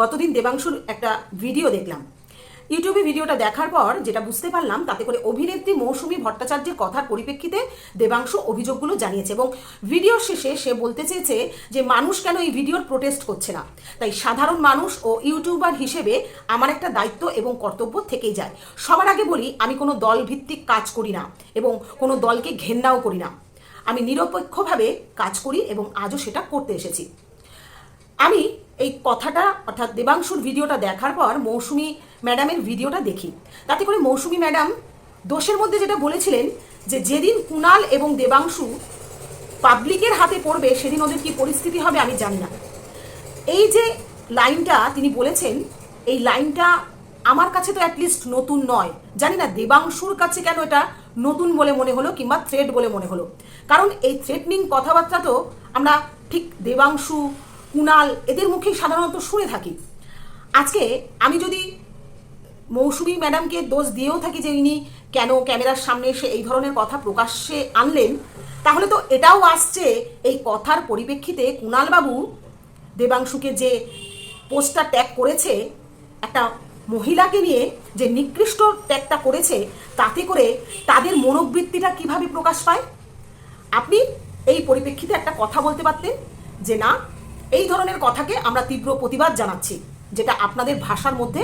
গতদিন দেবাংশুর একটা ভিডিও দেখলাম। ইউটিউবে ভিডিওটা দেখার পর যেটা বুঝতে পারলাম, তাতে করে অভিনেত্রী মৌসুমী ভট্টাচার্যের কথার পরিপ্রেক্ষিতে দেবাংশু অভিযোগগুলো জানিয়েছে এবং ভিডিওর শেষে সে বলতে চেয়েছে যে, মানুষ কেন এই ভিডিওর প্রোটেস্ট করছে না? তাই সাধারণ মানুষ ও ইউটিউবার হিসেবে আমার একটা দায়িত্ব এবং কর্তব্য থেকেই যায়। সবার আগে বলি, আমি কোনো দল ভিত্তিক কাজ করি না এবং কোনো দলকে ঘেন্নাও করি না। আমি নিরপেক্ষভাবে কাজ করি এবং আজও সেটা করতে এসেছি। আমি এই কথাটা, অর্থাৎ দেবাংশুর ভিডিওটা দেখার পর মৌসুমি ম্যাডামের ভিডিওটা দেখি। তাতে করে মৌসুমি ম্যাডাম দোষের মধ্যে যেটা বলেছিলেন যে যেদিন কুণাল এবং দেবাংশু পাবলিকের হাতে পড়বে, সেদিন ওদের কি পরিস্থিতি হবে আমি জানি না। এই যে লাইনটা তিনি বলেছেন, এই লাইনটা আমার কাছে তো অ্যাটলিস্ট নতুন নয়। জানি না দেবাংশুর কাছে কেন এটা নতুন বলে মনে হলো কিংবা থ্রেড বলে মনে হলো। কারণ এই থ্রেটনিং কথাবার্তা তো আমরা ঠিক দেবাংশু কুণাল, এদের মুখেই সাধারণত শুনে থাকি। আজকে আমি যদি মৌসুমী ম্যাডামকে দোষ দিয়েও থাকি যে ইনি কেন ক্যামেরার সামনে এসে এই ধরনের কথা প্রকাশ্যে আনলেন, তাহলে তো এটাও আসছে এই কথার পরিপ্রেক্ষিতে কুণালবাবু দেবাংশুকে যে পোস্টটা ট্যাগ করেছে, একটা মহিলাকে নিয়ে যে নিকৃষ্ট ট্যাগটা করেছে, তাতে করে তাদের মনোবৃত্তিটা কীভাবে প্রকাশ পায়? আপনি এই পরিপ্রেক্ষিতে একটা কথা বলতে পারতেন যে না এই ধরনের কথাকে আমরা তীব্র প্রতিবাদ জানাচ্ছি, যেটা আপনাদের ভাষার মধ্যে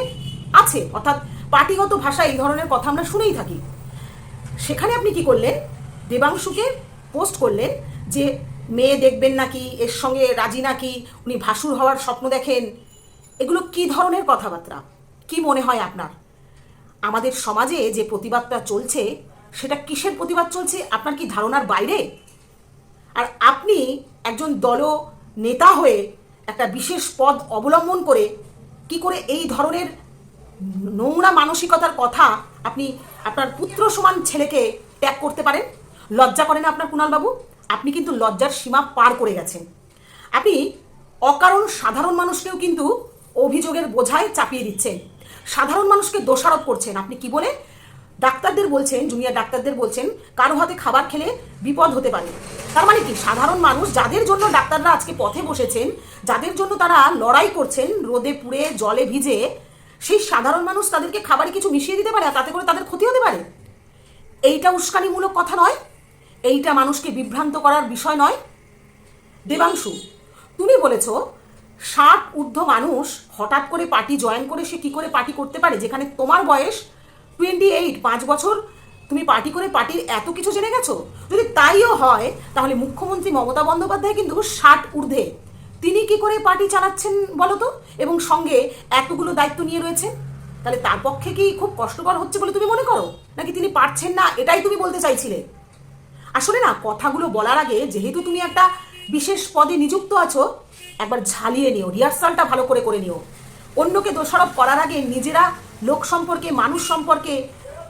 আছে। অর্থাৎ পার্টিগত ভাষা এই ধরনের কথা আমরা শুনেই থাকি। সেখানে আপনি কি করলেন? দেবাংশুকে পোস্ট করলেন যে, মেয়ে দেখবেন নাকি? এর সঙ্গে রাজি নাকি? উনি ভাসুর হওয়ার স্বপ্ন দেখেন। এগুলো কি ধরনের কথাবার্তা? কি মনে হয় আপনার? আমাদের সমাজে যে প্রতিবাদটা চলছে, সেটা কিসের প্রতিবাদ চলছে? আপনার কি ধারণার বাইরে? আর আপনি একজন দল নেতা হয়ে একটা বিশেষ পদ অবলম্বন করে কি করে এই ধরনের নোংরা মানসিকতার কথা আপনি আপনার পুত্র সমান ছেলেকে ত্যাগ করতে পারেন? লজ্জা করেন আপনার কুণালবাবু? আপনি কিন্তু লজ্জার সীমা পার করে গেছেন। আপনি অকারণ সাধারণ মানুষকেও কিন্তু অভিযোগের বোঝায় চাপিয়ে দিচ্ছেন। সাধারণ মানুষকে দোষারোপ করছেন। আপনি কি বলে? ডাক্তারদের বলছেন, জুনিয়র ডাক্তারদের বলছেন, কারও হাতে খাবার খেলে বিপদ হতে পারে। তার মানে কি? সাধারণ মানুষ যাদের জন্য ডাক্তাররা আজকে পথে বসেছেন, যাদের জন্য তারা লড়াই করছেন, রোদে পুড়ে, জলে ভিজে, সেই সাধারণ মানুষ তাদেরকে খাবারে কিছু মিশিয়ে দিতে পারে আর তাতে করে তাদের ক্ষতি হতে পারে? এইটা উস্কানিমূলক কথা নয়। এইটা মানুষকে বিভ্রান্ত করার বিষয় নয়। দেবাংশু, তুমি বলেছ, ষাট ঊর্ধ্ব মানুষ হঠাৎ করে পার্টি জয়েন করে সে কি করে পার্টি করতে পারে? যেখানে তোমার বয়স টোয়েন্টি এইট পাঁচ বছর। তুমি পার্টি করে পার্টির এত কিছু জেনে গেছো? যদি তাইও হয়, তাহলে মুখ্যমন্ত্রী মমতা বন্দ্যোপাধ্যায় কিন্তু ষাট ঊর্ধ্বে। তিনি কি করে পার্টি চালাচ্ছেন বলো তো এবং সঙ্গে এতগুলো দায়িত্ব নিয়ে রয়েছেন তাহলে তার পক্ষে কি খুব কষ্টকর হচ্ছে বলে তুমি মনে করো? নাকি তিনি পারছেন না? এটাই তুমি বলতে চাইছিলে। আসলে না, কথাগুলো বলার আগে যেহেতু তুমি একটা বিশেষ পদে নিযুক্ত আছো, একবার ঝালিয়ে নিও, রিহার্সালটা ভালো করে করে নিও। অন্যকে দোষারোপ করার আগে নিজেরা লোক সম্পর্কে, মানুষ সম্পর্কে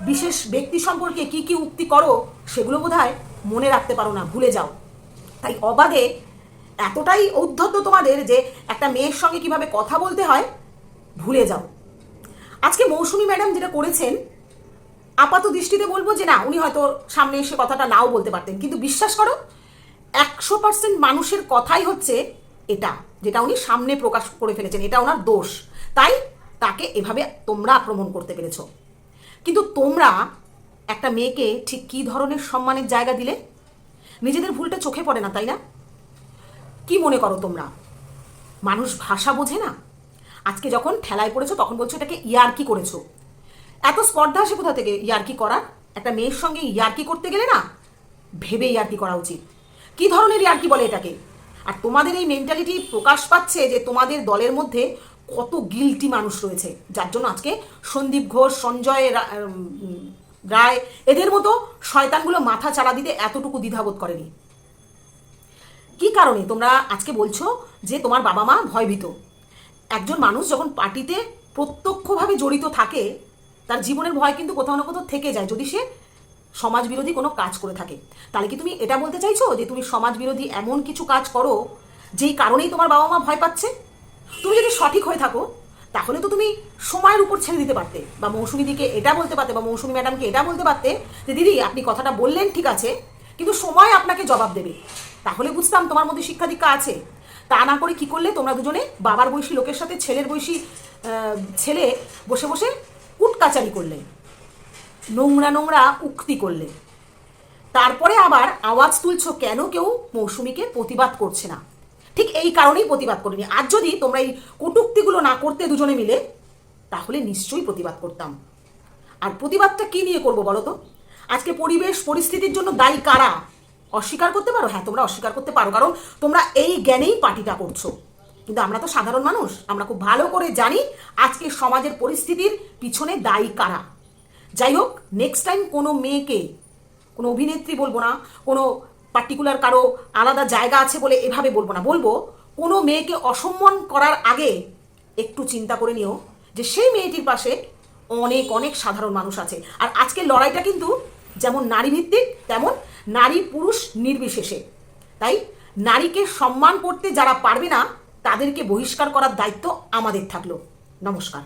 বিশেষ ব্যক্তি সম্পর্কে কি কি উক্তি করো, সেগুলো বোধহয় মনে রাখতে পারো না, ভুলে যাও। তাই অবাধে এতটাই ঔদ্ধত্য তোমাদের যে একটা মেয়ের সঙ্গে কীভাবে কথা বলতে হয়, ভুলে যাও। আজকে মৌসুমী ম্যাডাম যেটা করেছেন, আপাত দৃষ্টিতে বলব যে না, উনি হয়তো সামনে এসে কথাটা নাও বলতে পারতেন। কিন্তু বিশ্বাস করো, একশো পার্সেন্ট মানুষের কথাই হচ্ছে এটা, যেটা উনি সামনে প্রকাশ করে ফেলেছেন, এটা ওনার দোষ। তাই তাকে এভাবে তোমরা আক্রমণ করতে পেরেছ। কিন্তু তোমরা একটা মেয়েকে ঠিক কী ধরনের সম্মানের জায়গা দিলে? নিজেদের ভুলটা চোখে পড়ে না, তাই না? কি মনে করো তোমরা? মানুষ ভাষা বোঝে না? আজকে যখন ঠেলায় পড়েছো, তখন বলছো এটাকে ইয়ার্কি করেছ। এত স্পর্ধা আসে কোথা থেকে ইয়ার্কি করার? একটা মেয়ের সঙ্গে ইয়ার্কি করতে গেলে না ভেবে ইয়ার্কি করা উচিত। কি ধরনের ইয়ার্কি বলে এটাকে? আর তোমাদের এই মেন্টালিটি প্রকাশ পাচ্ছে যে তোমাদের দলের মধ্যে কত গিলটি মানুষ রয়েছে। যার জন্য আজকে সন্দীপ ঘোষ, সঞ্জয় রায়, এদের মতো শয়তানগুলো মাথা চালা দিতে এতটুকু দ্বিধাবোধ করেনি। কি কারণে? তোমরা আজকে বলছো যে তোমার বাবা মা ভয়ভীত। একজন মানুষ যখন পার্টিতে প্রত্যক্ষভাবে জড়িত থাকে, তার জীবনের ভয় কিন্তু কোথাও না কোথাও থেকে যায় যদি সে সমাজ বিরোধী কোনো কাজ করে থাকে। তাহলে কি তুমি এটা বলতে চাইছো যে তুমি সমাজ বিরোধী এমন কিছু কাজ করো, যেই কারণেই তোমার বাবা মা ভয় পাচ্ছে? তুমি যদি সঠিক হয়ে থাকো, তাহলে তো তুমি সময়ের উপর ছেড়ে দিতে পারতে। বা মৌসুমি দিকে এটা বলতে পারতে, বা মৌসুমি ম্যাডামকে এটা বলতে পারতে যে, দিদি, আপনি কথাটা বললেন, ঠিক আছে, কিন্তু সময় আপনাকে জবাব দেবে। তাহলে বুঝতাম তোমার মধ্যে শিক্ষা দীক্ষা আছে। তা না করে কি করলে তোমরা দুজনে বাবার বয়সী লোকের সাথে ছেলের বয়সী ছেলে বসে বসে কুটকাচারি করলে, নোংরা নোংরা উক্তি করলে। তারপরে আবার আওয়াজ তুলছ কেন কেউ মৌসুমীকে প্রতিবাদ করছে না? ঠিক এই কারণেই প্রতিবাদ করিনি। আর যদি তোমরা এই কটুক্তিগুলো না করতে দুজনে মিলে, তাহলে নিশ্চয়ই প্রতিবাদ করতাম। আর প্রতিবাদটা কি নিয়ে করব বলো তো? আজকে পরিবেশ, পরিস্থিতির জন্য দায়ী কারা? অস্বীকার করতে পারো? হ্যাঁ তোমরা অস্বীকার করতে পারো, কারণ তোমরা এই জ্ঞানেই পার্টিটা করছ। কিন্তু আমরা তো সাধারণ মানুষ, আমরা খুব ভালো করে জানি আজকে সমাজের পরিস্থিতির পিছনে দায়ী কারা। যাই হোক নেক্সট টাইম কোনো মেয়েকে, কোনো অভিনেত্রী বলব না, কোনো পার্টিকুলার কারও আলাদা জায়গা আছে বলে এভাবে বলব না। বলব, কোনো মেয়েকে অসম্মান করার আগে একটু চিন্তা করে নিও যে সেই মেয়েটির পাশে অনেক অনেক সাধারণ মানুষ আছে। আর আজকের লড়াইটা কিন্তু যেমন নারী ভিত্তিক তেমন নারী পুরুষ নির্বিশেষে। তাই নারীকে সম্মান করতে যারা পারবে না, তাদেরকে বহিষ্কার করার দায়িত্ব আমাদের থাকল। নমস্কার।